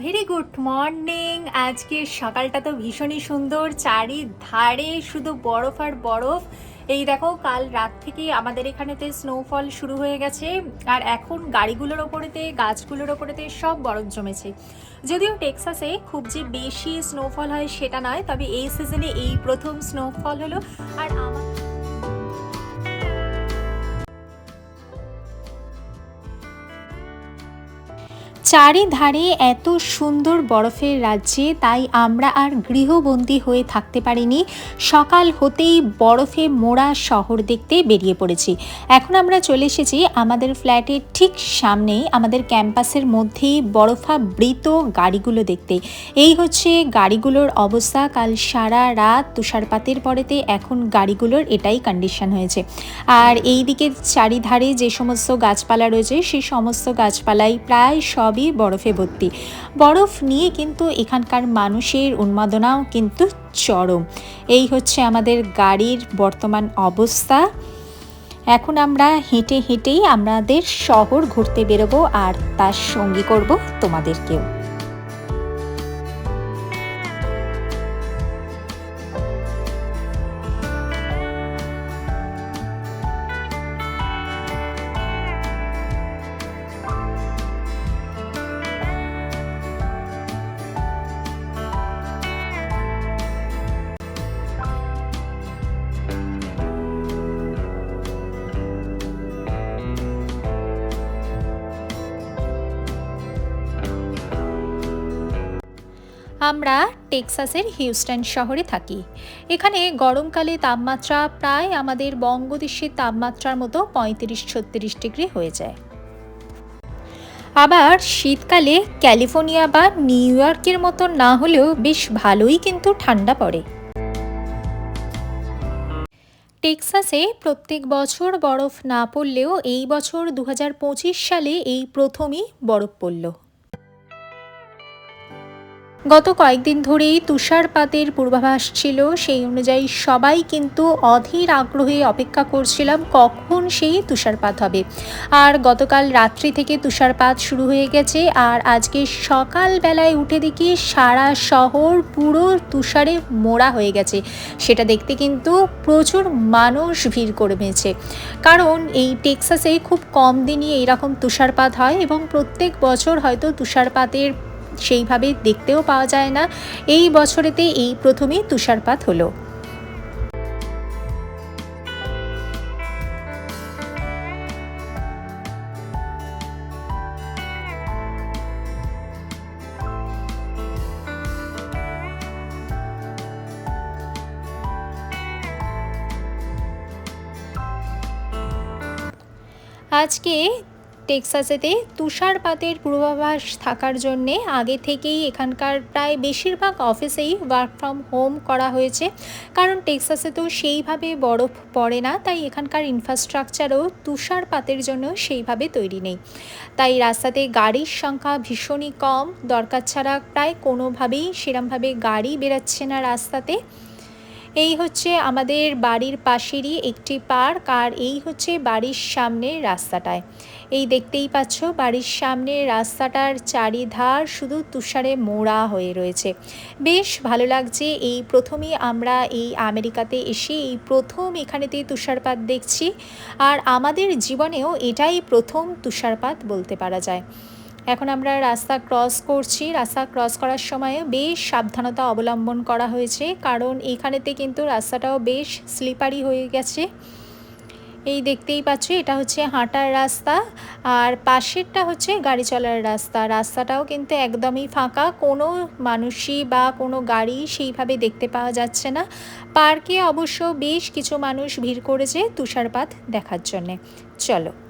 Very good morning আজকে সকালটা তো ভীষণই সুন্দর, চারিধারে শুধু বরফ আর বরফ। এই দেখো, কাল রাত থেকে আমাদের এখানেতে স্নোফল শুরু হয়ে গেছে, আর এখন গাড়িগুলোর ওপরেতে, গাছগুলোর ওপরেতে সব বরফ জমেছে। যদিও টেক্সাসে খুব যে বেশি স্নোফল হয় সেটা নয়, তবে এই সিজনে এই প্রথম স্নোফল হলো। আর আমার চারিধারে এত সুন্দর বরফের রাজ্যে, তাই আমরা আর গৃহবন্দী হয়ে থাকতে পারিনি। সকাল হতেই বরফে মোড়া শহর দেখতে বেরিয়ে পড়েছি। এখন আমরা চলে এসেছি আমাদের ফ্ল্যাটের ঠিক সামনেই আমাদের ক্যাম্পাসের মধ্যেই বরফাবৃত গাড়িগুলো দেখতে। এই হচ্ছে গাড়িগুলোর অবস্থা। কাল সারা রাত তুষারপাতের পরেতে এখন গাড়িগুলোর এটাই কন্ডিশন হয়েছে। আর এই দিকে চারিধারে যে সমস্ত গাছপালা রয়েছে, সেই সমস্ত গাছপালাই প্রায় সবই বরফে ভর্তি। বরফ নিয়ে কিন্তু এখানকার মানুষের উন্মাদনাও কিন্তু চরম। এই হচ্ছে আমাদের গাড়ির বর্তমান অবস্থা। এখন আমরা হেঁটে হেঁটেই আমাদের শহর ঘুরতে বেরোবো আর তার সঙ্গী করব তোমাদেরকেও। আমরা টেক্সাসের হিউস্টন শহরে থাকি। এখানে গরমকালে তাপমাত্রা প্রায় আমাদের বঙ্গদেশের তাপমাত্রার মতো পঁয়ত্রিশ ছত্রিশ ডিগ্রি হয়ে যায়। আবার শীতকালে ক্যালিফোর্নিয়া বা নিউ ইয়র্কের মতো না হলেও বেশ ভালোই কিন্তু ঠান্ডা পড়ে। টেক্সাসে প্রত্যেক বছর বরফ না পড়লেও এই বছর দু হাজার পঁচিশ সালে এই প্রথমই বরফ পড়ল। গত কয়েকদিন ধরেই তুষারপাতের পূর্বাভাস ছিল, সেই অনুযায়ী সবাই কিন্তু অধীর আগ্রহে অপেক্ষা করছিলাম কখন সেই তুষারপাত হবে। আর গতকাল রাত্রি থেকে তুষারপাত শুরু হয়ে গেছে, আর আজকে সকালবেলায় উঠে দেখি সারা শহর পুরো তুষারে মোড়া হয়ে গেছে। সেটা দেখতে কিন্তু প্রচুর মানুষ ভিড় করে মেয়েছে কারণ এই টেক্সাসে খুব কম দিনই এইরকম তুষারপাত হয় এবং প্রত্যেক বছর হয়তো তুষারপাতের সেইভাবে দেখতেও পাওয়া যায় না। এই বছরেতে এই প্রথমেই তুষারপাত হলো। আজকে টেক্সাসেতে তুষারপাতের পূর্বাভাস থাকার জন্যে আগে থেকেই এখানকার প্রায় বেশিরভাগ অফিসেই ওয়ার্ক ফ্রম হোম করা হয়েছে। কারণ টেক্সাসে তো সেইভাবে বরফ পড়ে না, তাই এখানকার ইনফ্রাস্ট্রাকচারও তুষারপাতের জন্য সেইভাবে তৈরি নেই। তাই রাস্তাতে গাড়ির সংখ্যা ভীষণই কম। দরকার ছাড়া প্রায় কোনোভাবেই সেরমভাবে গাড়ি বেরাচ্ছে না রাস্তাতে। এই হচ্ছে আমাদের বাড়ির পাশেরই একটি পার্ক, আর এই হচ্ছে বাড়ির সামনের রাস্তাটায়। এই দেখতেই পাচ্ছ, বাড়ির সামনে রাস্তাটার চারিধার শুধু তুষারে মোড়া হয়ে রয়েছে। বেশ ভালো লাগছে, এই প্রথমেই আমরা এই আমেরিকাতে এসে এই প্রথম এখানেতে তুষারপাত দেখছি, আর আমাদের জীবনেও এটাই প্রথম তুষারপাত বলতে পারা যায়। এখন আমরা রাস্তা ক্রস করছি। রাস্তা ক্রস করার সময় বেশ সাবধানতা অবলম্বন করা হয়েছে। কারণ এখানেতে কিন্তু রাস্তাটাও বেশ স্লিপারি হয়ে গেছে। এই দেখতেই পাচ্ছ, এটা হচ্ছে হাঁটার রাস্তা। আর পাশেরটা হচ্ছে গাড়ি চলার রাস্তা। রাস্তাটাও কিন্তু একদমই ফাঁকা। কোনো মানুষই বা কোনো গাড়ি সেইভাবে দেখতে পাওয়া যাচ্ছে না। পার্কে অবশ্য বেশ কিছু মানুষ ভিড় করেছে তুষারপাত দেখার জন্যে। চলো।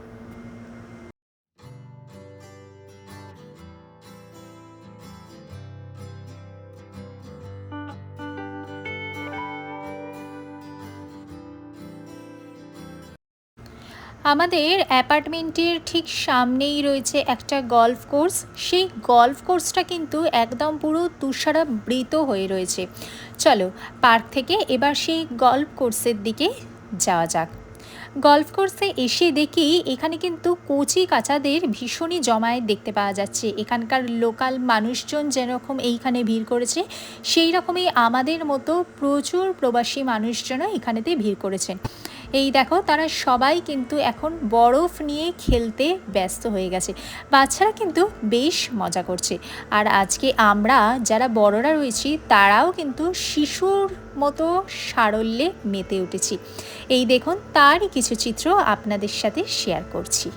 আমাদের অ্যাপার্টমেন্টের ঠিক সামনেই রয়েছে একটা গল্ফ কোর্স। সেই গল্ফ কোর্সটা কিন্তু একদম পুরো তুষারাবৃত হয়ে রয়েছে। চলো, পার্ক থেকে এবার সেই গল্ফ কোর্সের দিকে যাওয়া যাক। গল্ফ কোর্সে এসে দেখি এখানে কিন্তু কচি কাচাদের ভীষণই জমায়েত দেখতে পাওয়া যাচ্ছে। এখানকার লোকাল মানুষজন যেরকম এইখানে ভিড় করেছে সেই রকমই আমাদের মতো প্রচুর প্রবাসী মানুষজনও এখানেতে ভিড় করেছেন এই দেখো, তারা সবাই কিন্তু এখন বরফ নিয়ে খেলতে ব্যস্ত হয়ে গেছে। বাচ্চারা কিন্তু বেশ মজা করছে। আর আজকে আমরা যারা বড়রা রয়েছি, তারাও কিন্তু শিশুর মতো সারল্যে মেতে উঠেছি। এই দেখুন, তারই কিছু চিত্র আপনাদের সাথে শেয়ার করছি।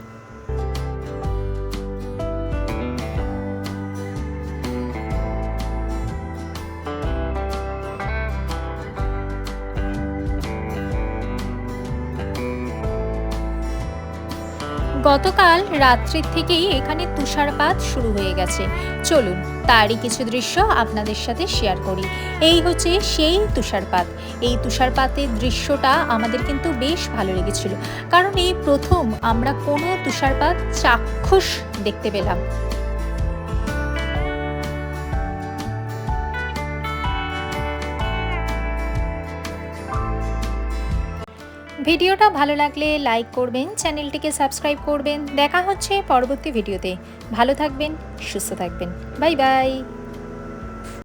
গতকাল রাত্রির থেকেই এখানে তুষারপাত শুরু হয়ে গেছে। চলুন, তারই কিছু দৃশ্য আপনাদের সাথে শেয়ার করি। এই হচ্ছে সেই তুষারপাত। এই তুষারপাতের দৃশ্যটা আমাদের কিন্তু বেশ ভালো লেগেছিল। কারণ এই প্রথম আমরা কোনো তুষারপাত চাক্ষুষ দেখতে পেলাম। ভিডিওটা ভালো লাগলে লাইক করবেন, চ্যানেলটিকে সাবস্ক্রাইব করবেন। দেখা হচ্ছে পরবর্তী ভিডিওতে। ভালো থাকবেন, সুস্থ থাকবেন। Bye bye.